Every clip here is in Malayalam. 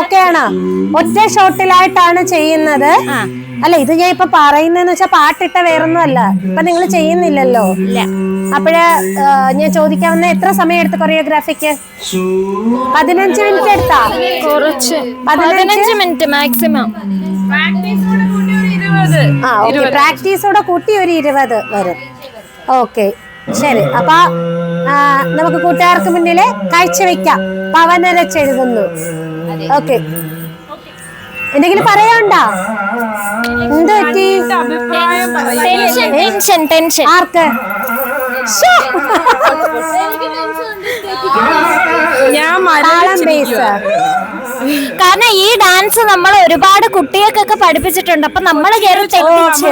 ഓക്കെ ആണോ ഒറ്റ ഷോട്ടിലായിട്ടാണ് ചെയ്യുന്നത്. അല്ല ഇത് ഞാൻ ഇപ്പൊ പറയുന്നതെന്ന് വെച്ചാൽ പാട്ടിട്ട വേറൊന്നും അല്ല ഇപ്പൊ നിങ്ങൾ ചെയ്യുന്നില്ലല്ലോ. അപ്പോഴ് ഞാൻ ചോദിക്കാവുന്ന എത്ര സമയം എടുത്ത് കൊറിയോഗ്രാഫിക്ക്? പതിനഞ്ച് മിനിറ്റ് എടുത്താ? കുറച്ച്. പതിനഞ്ച്? Minute maximum. ആ ഓക്കെ. പ്രാക്ടീസോടെ കൂട്ടി ഒരു ഇരുപത് വരും. ഓക്കെ. ശരി. അപ്പൊ നമുക്ക് കൂട്ടുകാർക്ക് മുന്നിൽ കാഴ്ചവെക്കാം പവനരച്ചെഴുതുന്നു ഓക്കെ. എന്തെങ്കിലും പറയാനുണ്ടോ? എന്ത് പറ്റി? Tension tension tension. ആർക്ക്? കാരണം ഈ ഡാൻസ് നമ്മൾ ഒരുപാട് കുട്ടികൾക്കൊക്കെ പഠിപ്പിച്ചിട്ടുണ്ട്. അപ്പൊ നമ്മൾ കയറി തെറ്റിച്ച്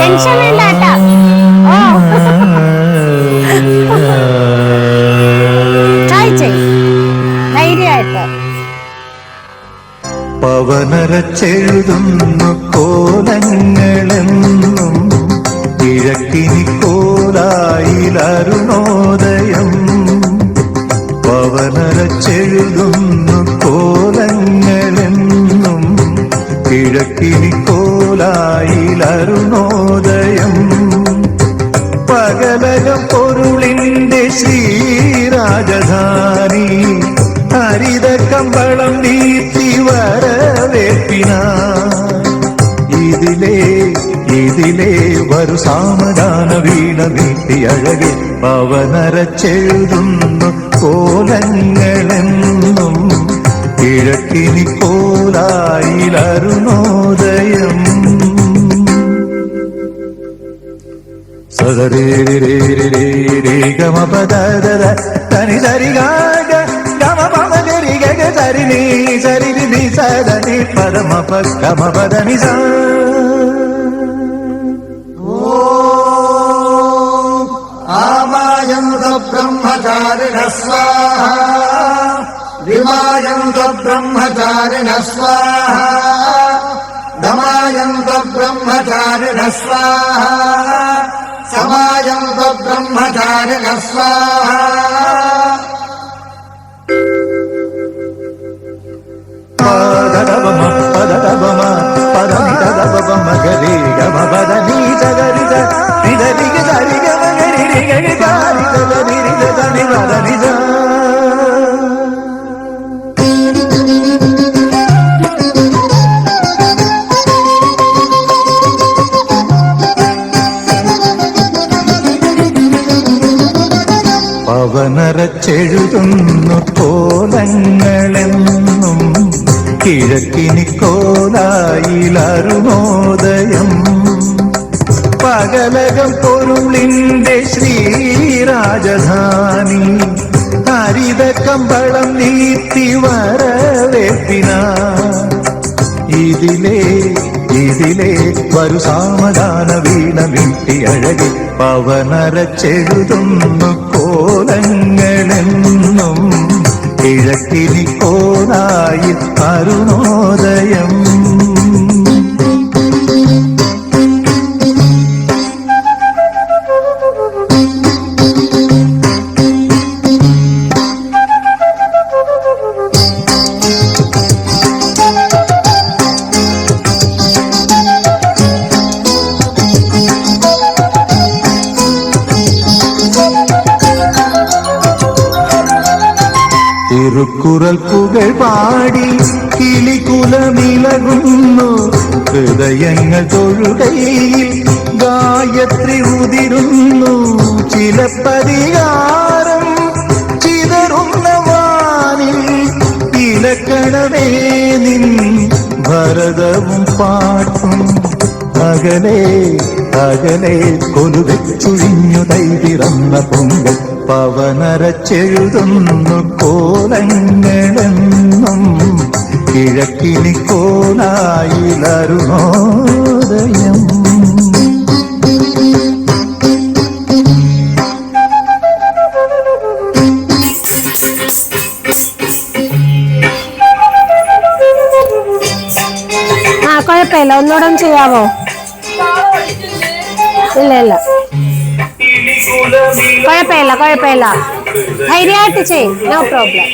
ടെൻഷൻ കോലങ്ങളെന്നും കിഴക്കിനി പവനരച്ചെഴുതുന്നു കോലങ്ങളെന്നും കോലായിലരുണോദയം പകലകം പൊരുളിന്റെ ശ്രീരാജധാനി. ഹരിത കമ്പളം നീത്തി വരവേപ്പിന. ഇതിലേ ഇതിലേ വരു സാമദാന വീണ വീട്ടി അഴകെ പവനരച്ചെഴുതുന്നു കോലങ്ങളെന്നും. കിഴക്കിനി കോലായിലരുണോദയം. సదరి రి రి రి రి గమ పద దద తని సరి గా గమ పమ గరి గగ సరి ని సరి రి ని సద ని పద మ బ్రహ్మచారిణ స్వాహ బ్రహ్మచారిణ స్వాహ దమాయంత బ్రహ్మచారిణ స్వాహ సమాజం బ్రహ్మచారిణ స్వాహ. పదమ పదమ పదమి దదమ మగరి గమ పదని సగరి సరిగ సరిగ మగరి గరి గారి సగరి പകലകം പൊരുളിന്റെ ശ്രീരാജധാനി. ഹരിത കമ്പളം നീത്തി വരവേപ്പിന ഇതിലേ ഇതിലേ വരു സാമദാന വീണ വീട്ടി അഴകി. പവനരച്ചെഴുതുന്നു കോലങ്ങളെന്നും കിഴക്കിനി കോലായി അരുണോദയം. തിരുക്കുറൽ പുകൾ പാടി കിളികുലമിളകുന്നു ഹൃദയങ്ങൾ തൊഴുകയിൽ ഗായത്രി ഉതിരുന്നു. ചില പരിഹാരം ചിതറുന്ന വാനിൽ ഇലക്കണമേ നിൻ ഭരതവും പാട്ടും. അകലെ അകലെ കൊലുവെച്ചുഴിഞ്ഞു തൈതിറന്ന പൊങ്കൽ. പവനരച്ചെഴുതുന്നു കോലങ്ങളെന്നും കിഴക്കിനി കോലായിലരുണോദയം കുഴപ്പമില്ല. ഒന്നുകൂടെ ചെയ്യാമോ? ഇല്ല ഇല്ല. കുഴപ്പമില്ല കുഴപ്പമില്ല. ധൈര്യമായിട്ട് ചെയ് നോ പ്രോബ്ലം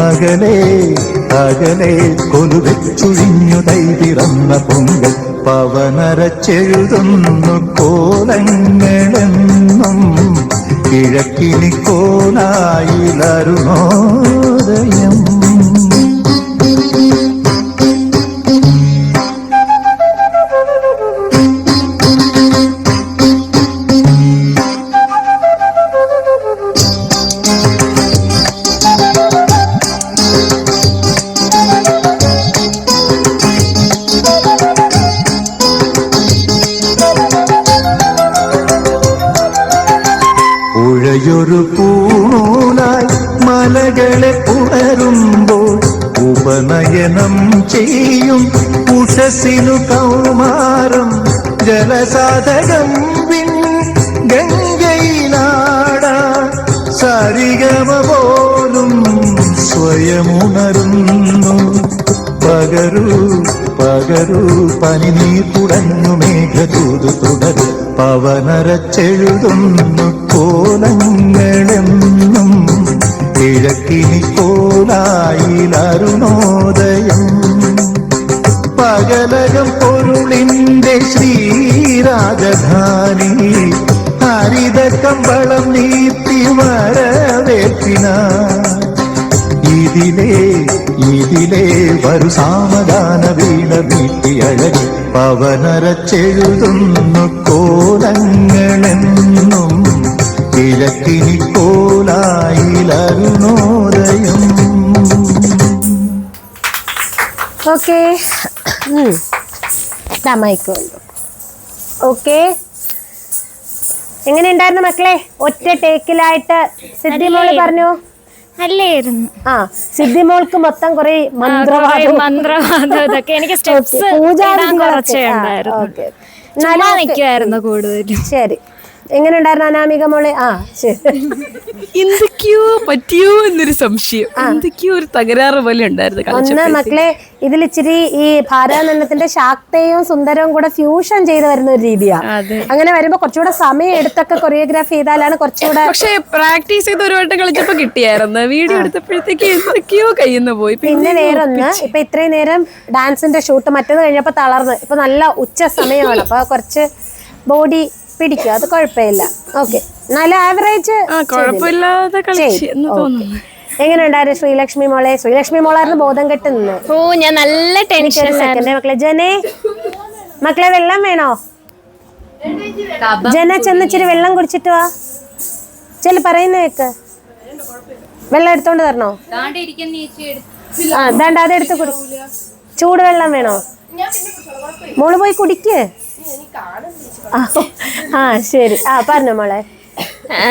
അകലെ അകലെ കൊലുവെച്ചുഴിഞ്ഞു തൈതിറന്ന പൊങ്കൽ. പവനരച്ചെഴുതുന്നു കോലങ്ങളെന്നും കിഴക്കിനി കോലായിലരുണോദയം മലകളെ പുണരുമ്പോൾ ഉപനയനം ചെയ്യും. ഉഷസിനു കൗമാരം ജലസാധകം വിൺ ഗംഗയിലാട സരിഗമ പോലും സ്വയമുണരുന്നു. പകരൂ പകരൂ പനിനീർ കുടഞ്ഞു മേഘതൂത് തുടരു പവനരച്ചെഴുതുന്നു കോലങ്ങളെന്നും കിഴക്കിനി കോലായിലരുണോദയം പകലകം പൊരുളിന്റെ ശ്രീരാജധാനി ഹരിത കമ്പളം നീത്തി വരവേൽപ്പിന. ഇതിലേ ഇതിലേ വരു സാമദാന വീണ വീട്ടി അഴകി പവനരച്ചെഴുതുന്നു കോലങ്ങളെന്നും. കിഴക്കിനി കോലായിലരുണോദയം. ഓക്കെ. മൈക്കുണ്ട് ഓക്കെ. എങ്ങനെ ഉണ്ടായിരുന്നു മക്കളെ? ഒറ്റ ടേക്കിലായിട്ട് സിദ്ധി മോൾ പറഞ്ഞു? നല്ലായിരുന്നു ആ സിദ്ധി മോൾക്ക് മൊത്തം കുറെ മന്ത്രവാദം മന്ത്രവാദം ഇതൊക്കെ. എനിക്ക് സ്റ്റെപ്സ് കുറച്ചേ ഉണ്ടായിരുന്നു. കൂടുതലും. ശരി. എങ്ങനെ ഉണ്ടായിരുന്നു അനാമിക മോളെ? ആ ശരി. എന്തൊക്കെയോ പറ്റിയോ എന്നൊരു സംശയം. എന്തൊക്കെയോ ഒരു തകരാറ് പോലെ ഉണ്ടായിരുന്നു ഒന്ന്. മക്കളെ ഇതിൽ ഇച്ചിരി ഈ ഭാരതനന്ദത്തിന്റെ ശാക്തയും സുന്ദരവും കൂടെ ഫ്യൂഷൻ ചെയ്ത് വരുന്ന ഒരു രീതിയാണ് അങ്ങനെ വരുമ്പോ കുറച്ചുകൂടെ സമയം എടുത്തൊക്കെ കൊറിയോഗ്രാഫി ചെയ്താലാണ് കുറച്ചുകൂടെ പക്ഷേ പ്രാക്ടീസ് ചെയ്ത് ഒരു വട്ടം കളിച്ചപ്പോ കിട്ടിയായിരുന്നു. വീഡിയോ എടുത്തപ്പോഴത്തേക്ക് എന്തൊക്കെയോ കയ്യുന്നു പോയി. പിന്നെ നേരം ഇപ്പൊ ഇത്രയും നേരം ഡാൻസിന്റെ ഷൂട്ട് മറ്റേത് കഴിഞ്ഞപ്പോ തളർന്ന്. ഇപ്പൊ നല്ല ഉച്ച സമയമാണ്. അപ്പൊ കുറച്ച് ബോഡി പിടിക്കും അത് കുഴപ്പമില്ല. ഓക്കെ നല്ല ആവറേജ് എങ്ങനെ ഉണ്ടായിരുന്നു ശ്രീലക്ഷ്മി മോളെ? ശ്രീലക്ഷ്മി മോളായിരുന്നു ബോധം കെട്ട് ഓ ഞാൻ നല്ല ടെൻഷൻ സെക്കൻഡ് മക്കളെ. ജനേ മക്കളെ വെള്ളം വേണോ? ജന ചെന്ന് ഇച്ചിരി വെള്ളം കുടിച്ചിട്ട് വാ. ചെൽ പറയുന്ന കേക്ക്. വെള്ളം എടുത്തോണ്ട് തരണോ ആ ദാണ്ട അതെടുത്ത് കുടി. ചൂട് വെള്ളം വേണോ? മോൾ പോയി കുടിക്ക്. ആ, ആ ശരി. ആ പറഞ്ഞോ മോളെ.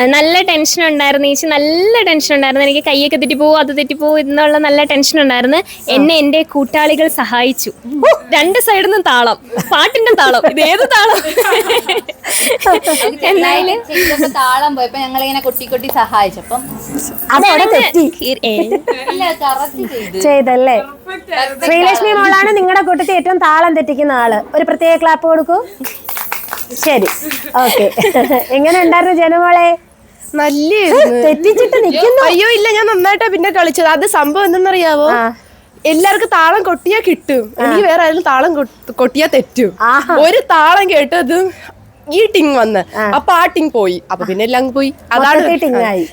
നല്ല ടെൻഷൻ ഉണ്ടായിരുന്നു. ചേച്ചി നല്ല ടെൻഷൻ ഉണ്ടായിരുന്നു. എനിക്ക് കൈയൊക്കെ തെറ്റിപ്പോവും അത് തെറ്റിപ്പോവും എന്നുള്ള നല്ല ടെൻഷൻ ഉണ്ടായിരുന്നു. എന്നെ എന്റെ കൂട്ടാളികൾ സഹായിച്ചു. രണ്ട് സൈഡിൽ നിന്നും താളം. പാട്ടിന്റെ താളം. ഇത് ഏത് താളം? എന്തായാലും താളം പോയപ്പോ ഞങ്ങൾ ഇങ്ങനെ കൊട്ടി കൊട്ടി സഹായിച്ചപ്പം അതവിടെ തെറ്റി. ചെയ്തല്ലേ? ശ്രീലക്ഷ്മി മോളാണ് നിങ്ങളുടെ കൂട്ടത്തിൽ ഏറ്റവും താളം തെറ്റിക്കുന്ന ആൾ. ഒരു പ്രത്യേക ക്ലാപ്പ് കൊടുക്കൂ. ശരി. ഓക്കെ. എങ്ങനെ ഉണ്ടായിരുന്നു ജനമോളെ? നല്ല തെറ്റിച്ചിട്ട് നിൽക്കുന്നു അയ്യോ ഇല്ല ഞാൻ നന്നായിട്ടാ പിന്നെ കളിച്ചത്. അത് സംഭവം എന്തെന്നറിയാവോ. എല്ലാവർക്കും താളം കൊട്ടിയാ കിട്ടും. എനിക്ക് വേറെ ആരും താളം കൊട്ട്- കൊട്ടിയാ തെറ്റും. ഒരു താളം കേട്ടത് ഈ ടിങ് വന്ന്. അപ്പൊ ആ ടിങ് പോയി. അപ്പൊ പിന്നെ എല്ലാം പോയി. അതാണ്.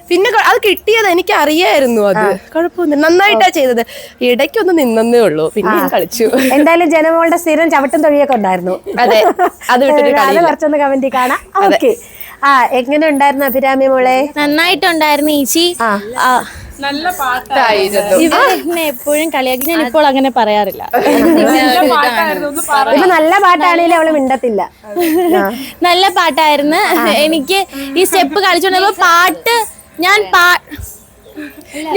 പിന്നെ അത് കിട്ടിയത് എനിക്ക് അറിയായിരുന്നു അത് കുഴപ്പമൊന്നും നന്നായിട്ടാ ചെയ്തത്. ഇടയ്ക്കൊന്ന് നിന്നേ ഉള്ളൂ. പിന്നെ കളിച്ചു. എന്തായാലും ജനമോളുടെ സ്ഥിരം ചവിട്ടും തൊഴിയൊക്കെ ഉണ്ടായിരുന്നു. അതെ. അത്. കുറച്ചൊന്ന് കമന്റി കാണാം. ഓക്കെ ആ എങ്ങനെ ഉണ്ടായിരുന്നു അഭിരാമി മോളെ? നന്നായിട്ടുണ്ടായിരുന്നു. ആ, നല്ല പാട്ടായിരുന്നു. എപ്പോഴും കളിയാക്കി ഞാൻ ഇപ്പോൾ അങ്ങനെ പറയാറില്ല. ഇപ്പൊ നല്ല പാട്ടാണെങ്കിലും അവൾ മിണ്ടത്തില്ല. നല്ല പാട്ടായിരുന്നു. എനിക്ക് ഈ സ്റ്റെപ്പ് കളിച്ചോണ്ടപ്പോ പാട്ട് ഞാൻ പാ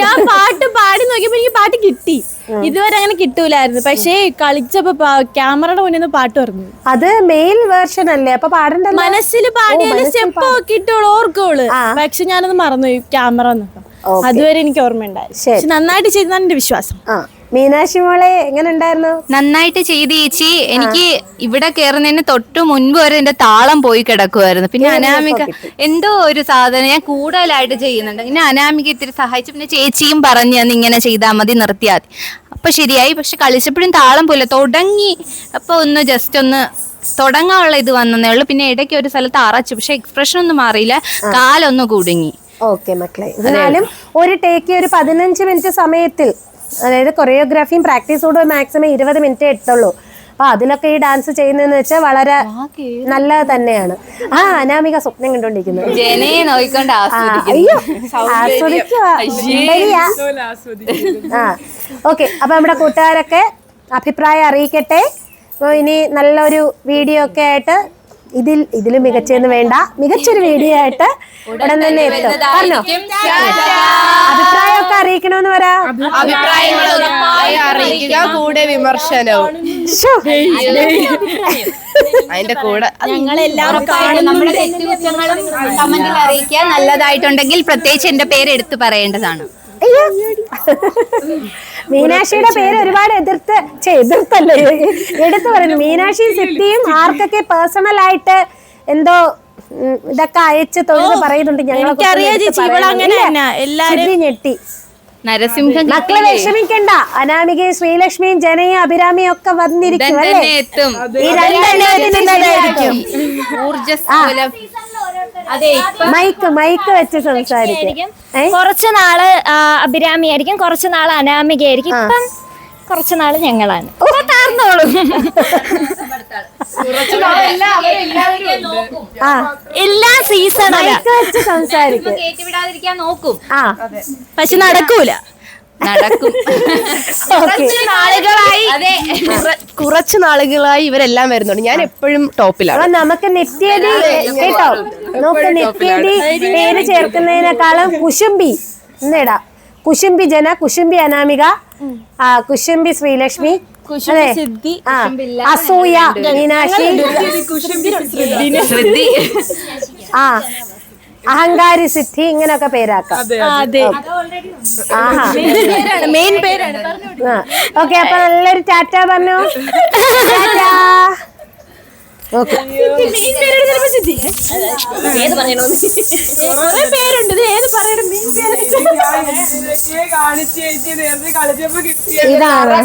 ഞാൻ പാട്ട് പാടി നോക്കിയപ്പോ എനിക്ക് പാട്ട് കിട്ടി. ഇതുവരെ അങ്ങനെ കിട്ടൂലായിരുന്നു. പക്ഷേ കളിച്ചപ്പോ ക്യാമറയുടെ മുന്നിൽ നിന്ന് പാട്ട് പറഞ്ഞു അത് മെയിൽ വേർഷൻ അല്ലേ? അപ്പൊ പാടണ്ട മനസ്സിൽ പാടിയാലും സ്റ്റെപ്പ് കിട്ടുള്ളൂ ഓർക്കോളൂ. പക്ഷെ ഞാനത് മറന്നു ക്യാമറ അതുവരെ എനിക്ക് ഓർമ്മയുണ്ടായി. പക്ഷെ നന്നായിട്ട് ചെയ്താണ് എന്റെ വിശ്വാസം. മീനാക്ഷി മോളെ എങ്ങനെ ഉണ്ടായിരുന്നു നന്നായിട്ട് ചെയ്തു ചേച്ചി. എനിക്ക് ഇവിടെ കയറുന്നതിന് തൊട്ട് മുൻപ് വരെ എന്റെ താളം പോയി കിടക്കുമായിരുന്നു പിന്നെ അനാമിക എന്തോ ഒരു സാധനം ഞാൻ കൂടുതലായിട്ട് ചെയ്യുന്നുണ്ട്. പിന്നെ അനാമിക ഇത്തിരി സഹായിച്ചു. പിന്നെ ചേച്ചിയും പറഞ്ഞു അന്ന് ഇങ്ങനെ ചെയ്താൽ മതി നിർത്തിയാൽ മതി. അപ്പൊ ശരിയായി. പക്ഷെ കളിച്ചപ്പോഴും താളം പോലെ തുടങ്ങി. അപ്പൊ ഒന്ന് ജസ്റ്റ് ഒന്ന് തുടങ്ങാനുള്ള ഇത് വന്നതേ ഉള്ളൂ. പിന്നെ ഇടയ്ക്ക് ഒരു സ്ഥലത്ത് അറച്ചു. പക്ഷെ എക്സ്പ്രഷൻ ഒന്നും മാറിയില്ല. കാലൊന്ന് കുടുങ്ങി. ഓക്കെ മക്കളെ. എന്നാലും ഒരു ടേക്ക് ഒരു പതിനഞ്ച് മിനിറ്റ് സമയത്തിൽ അതായത് കൊറിയോഗ്രാഫിയും പ്രാക്ടീസോട് മാക്സിമം ഇരുപത് മിനിറ്റ് എടുത്തുള്ളൂ അപ്പൊ അതിലൊക്കെ ഈ ഡാൻസ് ചെയ്യുന്നതെന്ന് വെച്ചാൽ വളരെ നല്ലത് തന്നെയാണ്. ആ അനാമിക സ്വപ്നം കണ്ടോണ്ടിരിക്കുന്നത് ആ, ഓക്കെ. അപ്പൊ നമ്മുടെ കൂട്ടുകാരൊക്കെ അഭിപ്രായം അറിയിക്കട്ടെ. അപ്പൊ ഇനി നല്ലൊരു വീഡിയോ ഒക്കെ ആയിട്ട് ഇതിൽ ഇതിൽ മികച്ചെന്ന് വേണ്ട. മികച്ചൊരു വീഡിയോ ആയിട്ട് ഉടൻ തന്നെ എത്തും. പറഞ്ഞോ? അഭിപ്രായമൊക്കെ അറിയിക്കണമെന്ന് അറിയിക്കുക കൂടെ വിമർശനവും. അതിന്റെ കൂടെ ഞങ്ങളെല്ലാം നമ്മുടെ തെറ്റുകുറ്റങ്ങളും കമന്റിൽ അറിയിക്കുക. നല്ലതായിട്ടുണ്ടെങ്കിൽ പ്രത്യേകിച്ച് എന്റെ പേര് എടുത്തു പറയേണ്ടതാണ്. മീനാക്ഷിയുടെ പേര് ഒരുപാട് എതിർത്ത് എതിർത്തല്ലേ? എടുത്തു പറയുന്നു. മീനാക്ഷിയും സിദ്ധിയും ആർക്കൊക്കെ പേഴ്സണൽ ആയിട്ട് എന്തോ ഇതൊക്കെ അയച്ച് തൊഴിൽ പറയുന്നുണ്ട്. സിദ്ധി ഞെട്ടി. നരസിംഹം മക്കളെ വിഷമിക്കണ്ട. അനാമികയും ശ്രീലക്ഷ്മിയും ജനയും അഭിരാമിയും ഒക്കെ വന്നിരിക്കും അല്ലേ? ഈ അതെ മൈക്ക് മൈക്ക് വെച്ച് സംസാരിക്കും. കുറച്ചു കുറച്ച് നാൾ അഭിരാമി ആയിരിക്കും കുറച്ച് നാൾ അനാമികയായിരിക്കും. ഇപ്പം കുറച്ച് നാൾ ഞങ്ങളാണ്. താർന്നോളും ആ. എല്ലാ സീസൺ മൈക്ക് വെച്ച് സംസാരിക്കും. കേട്ടുവിടാതിരിക്കാൻ നോക്കും. ആ. പക്ഷെ നടക്കൂല. നടക്കും. നാളുകളായി അതെ കുറച്ച് നാളുകളായി ഇവരെല്ലാം വരുന്നുണ്ട് ഞാൻ എപ്പോഴും ടോപ്പിലാണ് നമുക്ക് നിത്യതി കേട്ടോ നമുക്ക് നിത്യതി പേര് ചേർക്കുന്നതിനേക്കാളും കുശുംബി എന്നിടാം കുശുംബി ജന കുശുംബി അനാമിക ആ കുശുംബി ശ്രീലക്ഷ്മി അതെ സിദ്ധി ആ അസൂയ മീനാക്ഷി ആ അഹങ്കാരി സിദ്ധി ഇങ്ങനെയൊക്കെ പേരാക്കാം. അതെ ആഹാ. മെയിൻ പേരാണ്. ഓക്കെ അപ്പൊ നല്ലൊരു ടാറ്റ പറഞ്ഞു. ടാറ്റാ. ഓക്കെ. പേരുണ്ട്. ഇത് ഏത് പറയണം? മെയിൻ ഇതാണ്.